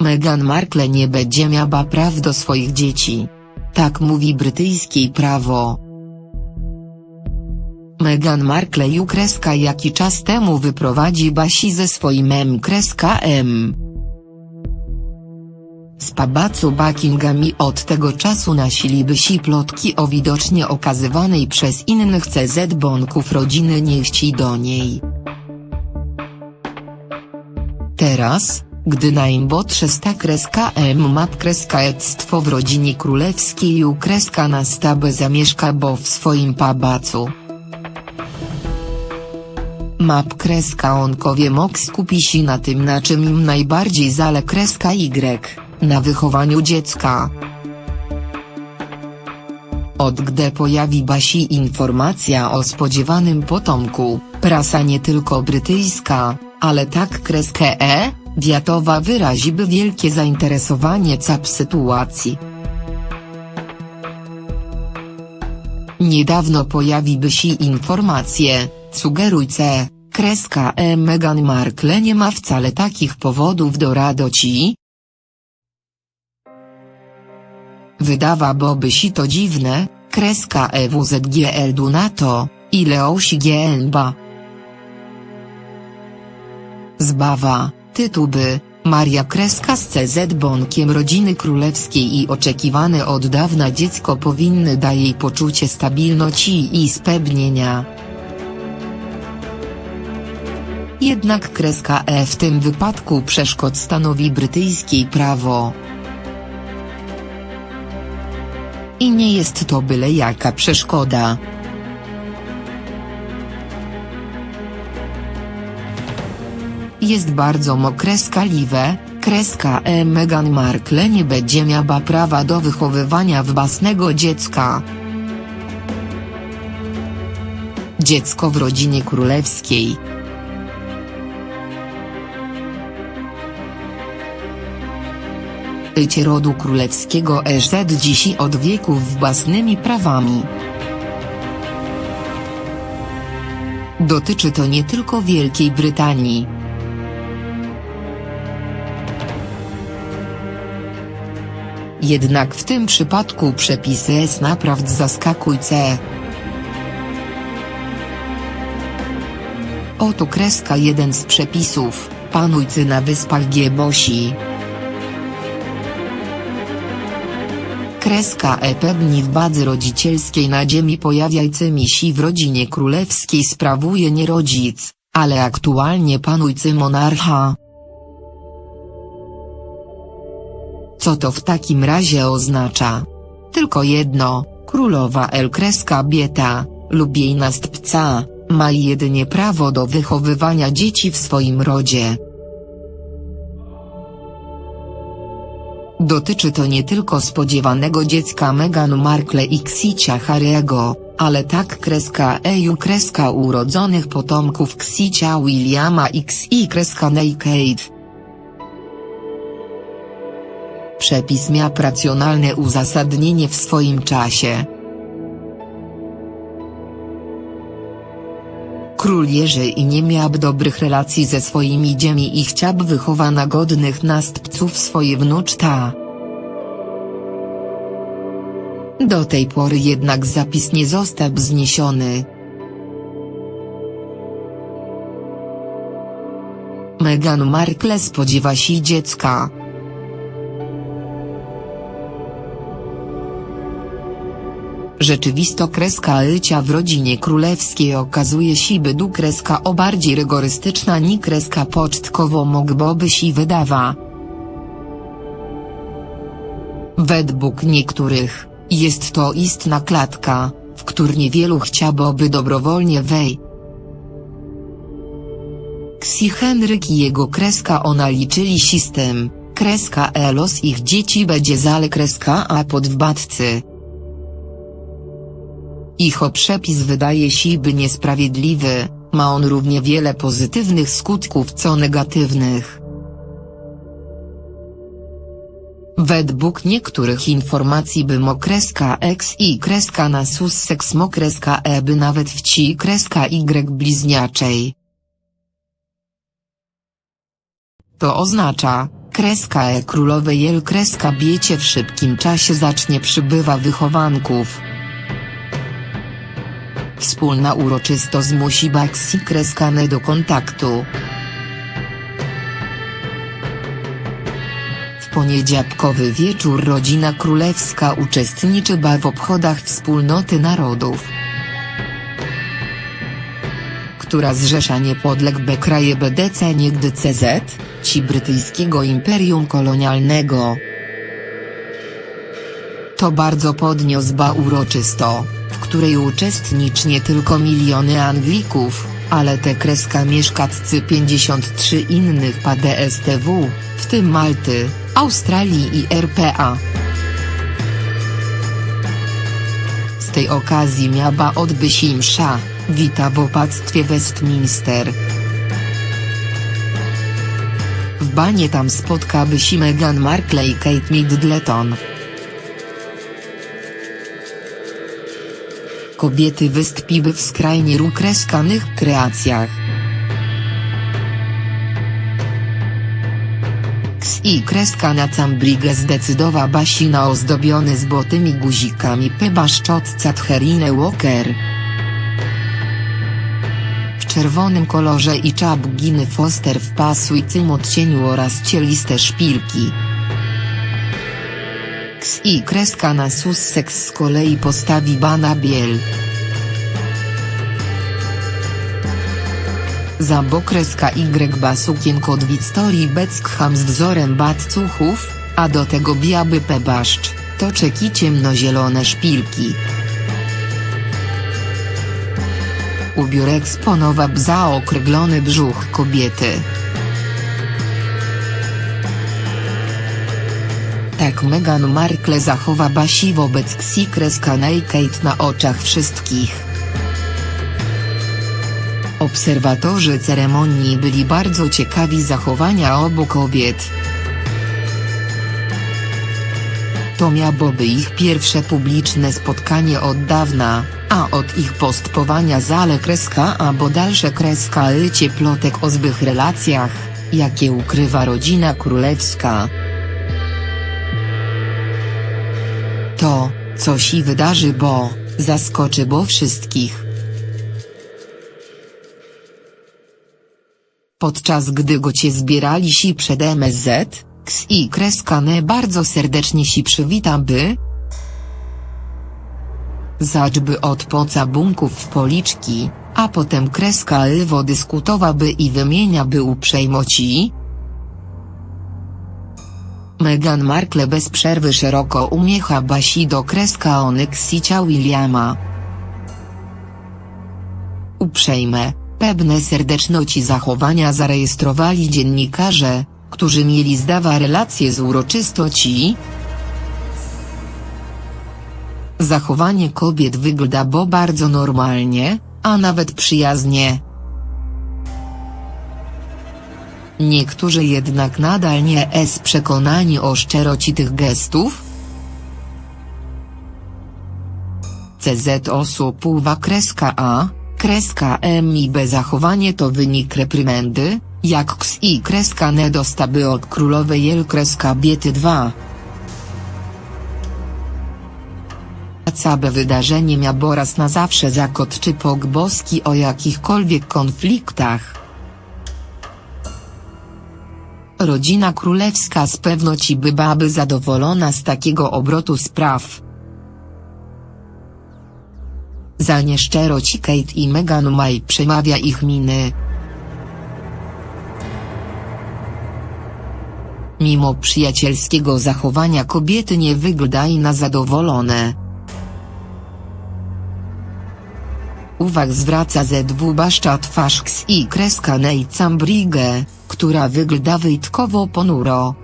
Meghan Markle nie będzie miała praw do swoich dzieci. Tak mówi brytyjskie prawo. Meghan Markle ju kreska jaki czas temu wyprowadzi Basi ze swoim M kreska M. Z pałacu Buckingham i od tego czasu nasiliby się plotki o widocznie okazywanej przez innych CZ bonków rodziny nieści do niej. Teraz, gdy najmłodsze sta kreska M map kreska ectwo w rodzinie królewskiej u kreska na stabę zamieszka bo w swoim pałacu. Map kreska onkowie mok skupi się na tym na czym im najbardziej zale kreska Y, na wychowaniu dziecka. Od gdy pojawi Basi informacja o spodziewanym potomku, prasa nie tylko brytyjska, ale tak kreskę E, wiatowa wyraziby wielkie zainteresowanie cap sytuacji. Niedawno pojawiły się informacje, sugerujce, kreska E Meghan Markle nie ma wcale takich powodów do radości. Wydawałoby się to dziwne, kreska EWZGL Dunato, ile osi GNBA. Zbawa, tytuły, Maria Kreska z CZ Bonkiem rodziny królewskiej i oczekiwane od dawna dziecko powinny da jej poczucie stabilności i spełnienia. Jednak kreska E w tym wypadku przeszkód stanowi brytyjskie prawo. I nie jest to byle jaka przeszkoda. Jest bardzo mokreskaliwe, kreska E Meghan Markle nie będzie miała prawa do wychowywania własnego dziecka. Dziecko w rodzinie królewskiej. Bycie rodu królewskiego EZ dziś od wieków własnymi prawami. Dotyczy to nie tylko Wielkiej Brytanii. Jednak w tym przypadku przepisy jest naprawdę zaskakujące. Oto kreska jeden z przepisów, panujcy na wyspach Giebosi. Kreska E pewni w badzy rodzicielskiej na ziemi pojawiającymi się w rodzinie królewskiej sprawuje nie rodzic, ale aktualnie panujący monarcha. Co to w takim razie oznacza? Tylko jedno, królowa El Kreska Bieta, lub jej następca, ma jedynie prawo do wychowywania dzieci w swoim rodzie. Dotyczy to nie tylko spodziewanego dziecka Meghan Markle i ksicia Harry'ego, ale tak kreska EU kreska urodzonych potomków ksicia Williama X i kreska Naked. Przepis miał racjonalne uzasadnienie w swoim czasie. Król Jerzy i nie miał dobrych relacji ze swoimi dziećmi i chciał wychowana godnych następców swoje wnuczta. Do tej pory jednak zapis nie został zniesiony. Meghan Markle spodziewa się dziecka. Rzeczywisto kreska życia w rodzinie królewskiej okazuje się bydu kreska o bardziej rygorystyczna ni kreska pocztkowo mogłoby się wydawa. Według niektórych, jest to istna klatka, w którą niewielu chciałoby dobrowolnie wej. Ksi Henryk i jego kreska ona liczyli system, kreska Elos ich dzieci będzie zale kreska A pod wbadcy. Ich przepis wydaje się by niesprawiedliwy, ma on równie wiele pozytywnych skutków co negatywnych. Według niektórych informacji by mokreska x i kreska na Sussex mokreska e by nawet wci kreska y bliźniaczej. To oznacza, kreska e królowe jel kreska biecie w szybkim czasie zacznie przybywa wychowanków. Wspólna uroczystość zmusi Baxi kreskane do kontaktu. Poniedziałkowy wieczór rodzina królewska uczestniczyła w obchodach wspólnoty narodów, która zrzesza niepodległe kraje BDC niegdy CZ, ci brytyjskiego imperium kolonialnego. To bardzo podniosła uroczysto, której uczestniczy nie tylko miliony Anglików, ale te kreska mieszkatcy 53 innych PDSTW, w tym Malty, Australii i RPA. Z tej okazji miała odbyć się msza, wita w opactwie Westminster. W banie tam spotkały się Meghan Markle i Kate Middleton. Kobiety wystąpiły w skrajnie rukreskanych kreacjach. X i kreska na cambrigę zdecydowała basi na ozdobiony złotymi guzikami pebaszczotca Therine Walker. W czerwonym kolorze i czap Giny Foster w pasujcym odcieniu oraz cieliste szpilki. X i kreska na Sussex z kolei postawi bana biel. Za bokreska Y basukienko od Wiktorii Beckham z wzorem batcuchów, a do tego biały pebaszcz, to czeki ciemnozielone szpilki. Ubiór eksponował zaokrąglony brzuch kobiety. Tak Meghan Markle zachowa basi wobec Xi kreskanej Kate na oczach wszystkich. Obserwatorzy ceremonii byli bardzo ciekawi zachowania obu kobiet. To miałoby ich pierwsze publiczne spotkanie od dawna, a od ich postpowania zale kreska albo dalsze kreska lycie plotek o złych relacjach, jakie ukrywa rodzina królewska. To, co się wydarzy bo, zaskoczy bo wszystkich. Podczas gdy gocie zbierali się przed MSZ, X i Kreskane bardzo serdecznie się przywita by zaczby od pocabunków w policzki, a potem kreska Lwo dyskutowaby i wymieniaby uprzejmości. Meghan Markle bez przerwy szeroko umiecha basi do kreska Onyxia Williama. Uprzejme, pewne serdeczności zachowania zarejestrowali dziennikarze, którzy mieli zdawa relacje z uroczystości. Zachowanie kobiet wygląda bo bardzo normalnie, a nawet przyjaznie. Niektórzy jednak nadal nie jest przekonani o szczeroci tych gestów. CZ osób uwa kreska A, kreska M i B zachowanie to wynik reprymendy, jak X i kreska N dostaby od królowej Jel kreska Biety 2. Całe wydarzenie miało raz na zawsze zakot czy pogboski o jakichkolwiek konfliktach. Rodzina królewska z pewnoci byłaby zadowolona z takiego obrotu spraw. Za nieszczerość Kate i Meghan May przemawia ich miny. Mimo przyjacielskiego zachowania kobiety nie wyglądają na zadowolone. Uwag zwraca ZW Baszcza twarz X i kreska Nej Cambrigę, która wygląda wyjątkowo ponuro.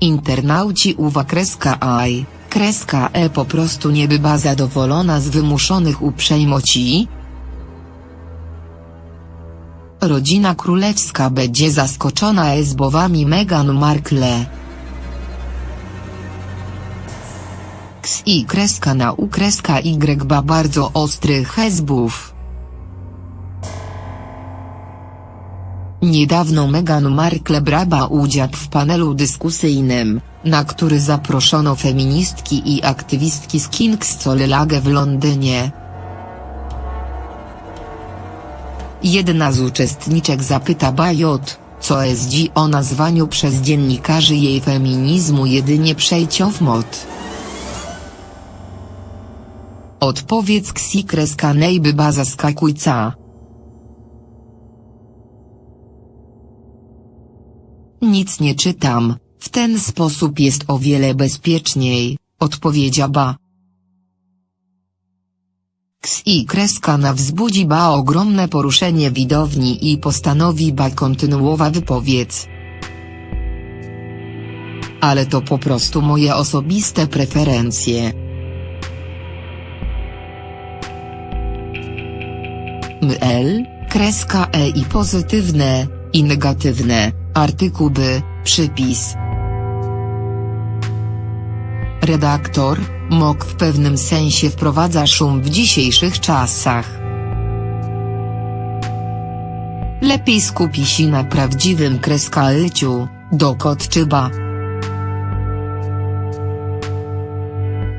Internauci uwa kreska I, kreska E po prostu nie była zadowolona z wymuszonych uprzejmości, rodzina królewska będzie zaskoczona esbowami Meghan Markle. X i kreska na U kreska Y ba bardzo ostrych hezbów. Niedawno Meghan Markle brała udział w panelu dyskusyjnym, na który zaproszono feministki i aktywistki z King's College w Londynie. Jedna z uczestniczek zapyta Bajot, co SG o nazwaniu przez dziennikarzy jej feminizmu jedynie przejścią w mod. Odpowiedz ksi kreska nejbyba zaskakujca. Nic nie czytam, w ten sposób jest o wiele bezpieczniej, odpowiedziała. Ksi kreska na wzbudzi ba ogromne poruszenie widowni i postanowi ba kontynuowa wypowiedź. Ale to po prostu moje osobiste preferencje. ML, kreska E i pozytywne, i negatywne, artykuły, przypis. Redaktor, MOK w pewnym sensie wprowadza szum w dzisiejszych czasach. Lepiej skupi się na prawdziwym kreskalciu, dokot czy ba.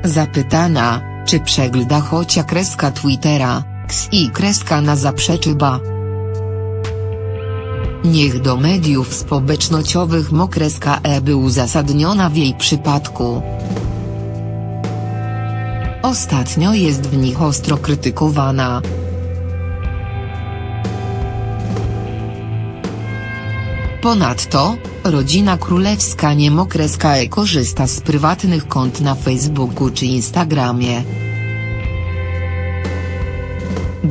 Zapytana, czy przegląda chocia kreska Twittera, ks i kreska na zaprzeczy ba. Niech do mediów społecznościowych mokreska E by uzasadniona w jej przypadku. Ostatnio jest w nich ostro krytykowana. Ponadto, rodzina królewska niemokreska E korzysta z prywatnych kont na Facebooku czy Instagramie.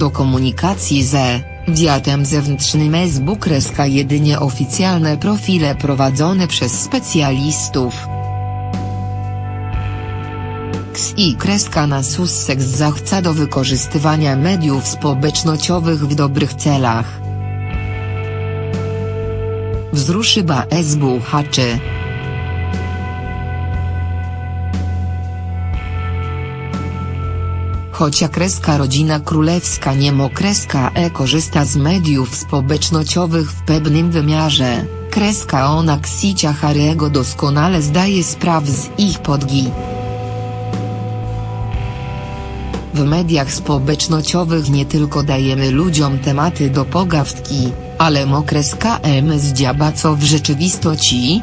Do komunikacji ze Wiatem zewnętrznym kreska jedynie oficjalne profile prowadzone przez specjalistów. X i kreska na Sussex zachca do wykorzystywania mediów społecznościowych w dobrych celach. Wzruszyba SB haczy. Chocia kreska rodzina królewska niemo kreska E korzysta z mediów społecznościowych w pewnym wymiarze, kreska ona ksicia Harego doskonale zdaje sprawę z ich podgi. W mediach społecznościowych nie tylko dajemy ludziom tematy do pogawki, ale mokreska M zdziaba co w rzeczywistości?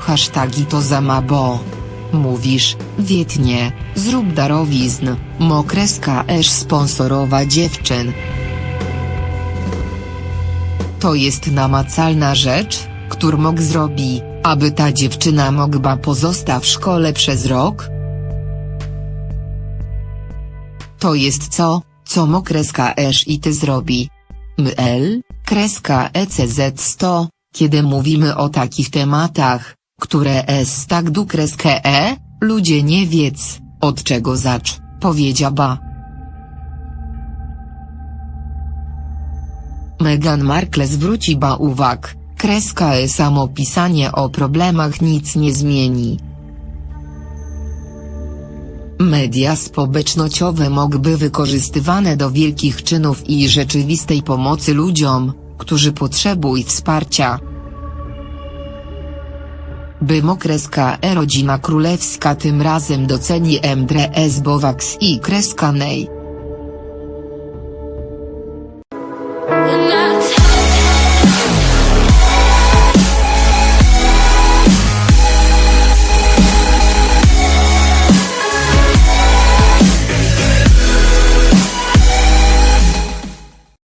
Hashtagi to zamabo. Mówisz, wietnie, zrób darowizn, mokreska esz sponsorowa dziewczyn. To jest namacalna rzecz, którą mógł zrobi, aby ta dziewczyna mogła pozostać w szkole przez rok? To jest co, co mokreska esz i ty zrobi. ML, kreska ECZ 100, kiedy mówimy o takich tematach, które es tak du kreskę e, ludzie nie wiec, od czego zacz, powiedziała. Meghan Markle zwróci ba uwag, kreska e samo pisanie o problemach nic nie zmieni. Media społecznościowe mogłyby wykorzystywane do wielkich czynów i rzeczywistej pomocy ludziom, którzy potrzebują wsparcia. By mokreska e rodzina królewska tym razem doceni MDS Bowax i kreska nej.